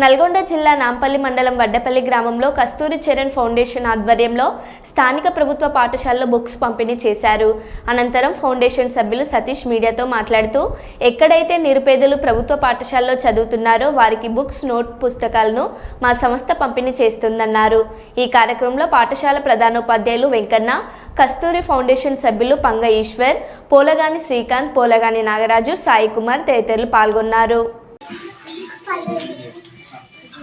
నల్గొండ జిల్లా నాంపల్లి మండలం వడ్డపల్లి గ్రామంలో కస్తూరి చరణ్ ఫౌండేషన్ ఆధ్వర్యంలో స్థానిక ప్రభుత్వ పాఠశాలలో బుక్స్ పంపిణీ చేశారు. అనంతరం ఫౌండేషన్ సభ్యులు సతీష్ మీడియాతో మాట్లాడుతూ ఎక్కడైతే నిరుపేదలు ప్రభుత్వ పాఠశాలలో చదువుతున్నారో వారికి బుక్స్ నోట్ పుస్తకాలను మా సంస్థ పంపిణీ చేస్తుందన్నారు. ఈ కార్యక్రమంలో పాఠశాల ప్రధానోపాధ్యాయులు వెంకన్న కస్తూరి ఫౌండేషన్ సభ్యులు పంగ ఈశ్వర్ పోలగాని శ్రీకాంత్ పోలగాని నాగరాజు సాయి కుమార్ తదితరులు పాల్గొన్నారు.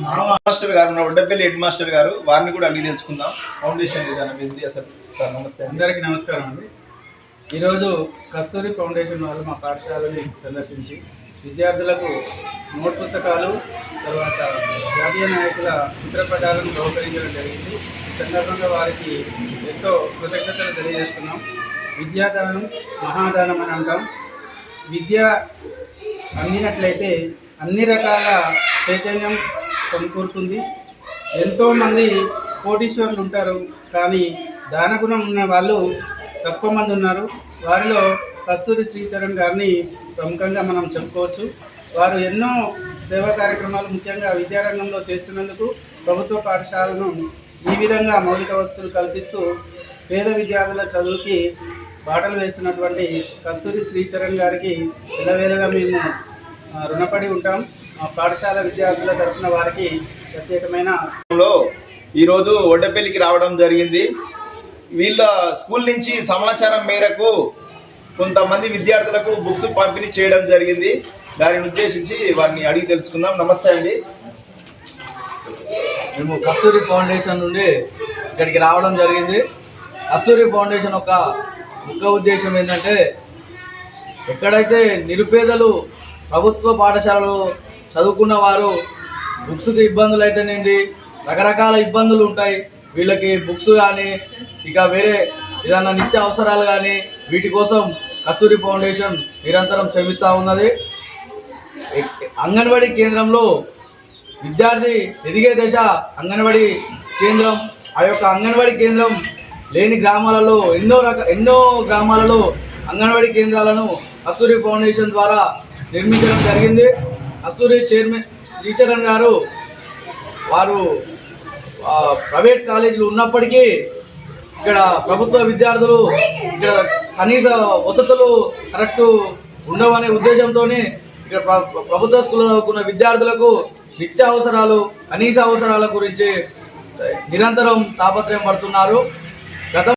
మాస్టర్ గారు ఉన్న వడ్డపల్లి హెడ్ మాస్టర్ గారు వారిని కూడా అడిగి తెలుసుకుందాం. ఫౌండేషన్ విధానం ఏంటి అసలు. సార్ నమస్తే అందరికీ నమస్కారం అండి. ఈరోజు కస్తూరి ఫౌండేషన్ వారు మా పాఠశాలని సందర్శించి విద్యార్థులకు నోట్ పుస్తకాలు తర్వాత జాతీయ నాయకుల చిత్రపటాలను బహుకరించడం జరిగింది. ఈ సందర్భంగా వారికి ఎంతో కృతజ్ఞతలు తెలియజేస్తున్నాం. విద్యాదానం మహాదానం అని అంటాం. విద్య అందినట్లయితే అన్ని రకాల చైతన్యం సమకూరుతుంది ఎంతోమంది కోటీశ్వరులు ఉంటారు కానీ దానగుణం ఉన్న వాళ్ళు తక్కువ మంది ఉన్నారు. వారిలో కస్తూరి శ్రీచరణ్ గారిని ప్రముఖంగా మనం చెప్పుకోవచ్చు. వారు ఎన్నో సేవా కార్యక్రమాలు ముఖ్యంగా విద్యారంగంలో చేస్తున్నందుకు ప్రభుత్వ పాఠశాలను ఈ విధంగా మౌలిక వసతులు కల్పిస్తూ పేద విద్యార్థుల చదువుకి బాటలు వేస్తున్నటువంటి కస్తూరి శ్రీచరణ్ గారికి ఎల్లవేళగా మేము రుణపడి ఉంటాం. పాఠశాల విద్యార్థుల తరఫున వారికి ప్రత్యేకమైన లో ఈరోజు వడ్డపల్లికి రావడం జరిగింది. వీళ్ళ స్కూల్ నుంచి సమాచారం మేరకు కొంతమంది విద్యార్థులకు బుక్స్ పంపిణీ చేయడం జరిగింది. దానిని ఉద్దేశించి వారిని అడిగి తెలుసుకుందాం. నమస్తే అండి. మేము కస్తూరి ఫౌండేషన్ నుండి ఇక్కడికి రావడం జరిగింది. కస్తూరి ఫౌండేషన్ యొక్క ముఖ్య ఉద్దేశం ఏంటంటే ఎక్కడైతే నిరుపేదలు ప్రభుత్వ పాఠశాలలో చదువుకున్న వారు బుక్స్కి ఇబ్బందులు అయితేనేంటి రకరకాల ఇబ్బందులు ఉంటాయి వీళ్ళకి బుక్స్ కానీ ఇక వేరే ఏదైనా నిత్య అవసరాలు కానీ వీటి కోసం కస్తూరి ఫౌండేషన్ నిరంతరం శ్రమిస్తూ ఉన్నది. అంగన్వాడీ కేంద్రంలో విద్యార్థి ఎదిగే దశ అంగన్వాడీ కేంద్రం. ఆ యొక్క అంగన్వాడీ కేంద్రం లేని గ్రామాలలో ఎన్నో రక ఎన్నో గ్రామాలలో అంగన్వాడీ కేంద్రాలను కస్తూరి ఫౌండేషన్ ద్వారా నిర్మించడం జరిగింది. అసూరి చైర్మన్ శ్రీచరణ్ గారు వారు ప్రైవేట్ కాలేజీలు ఉన్నప్పటికీ ఇక్కడ ప్రభుత్వ విద్యార్థులు ఇక్కడ కనీస వసతులు కరెక్ట్ ఉండవనే ఉద్దేశంతో ఇక్కడ ప్రభుత్వ స్కూల్లో ఉన్న విద్యార్థులకు నిత్య అవసరాలు కనీస అవసరాల గురించి నిరంతరం తాపత్రయం పడుతున్నారు.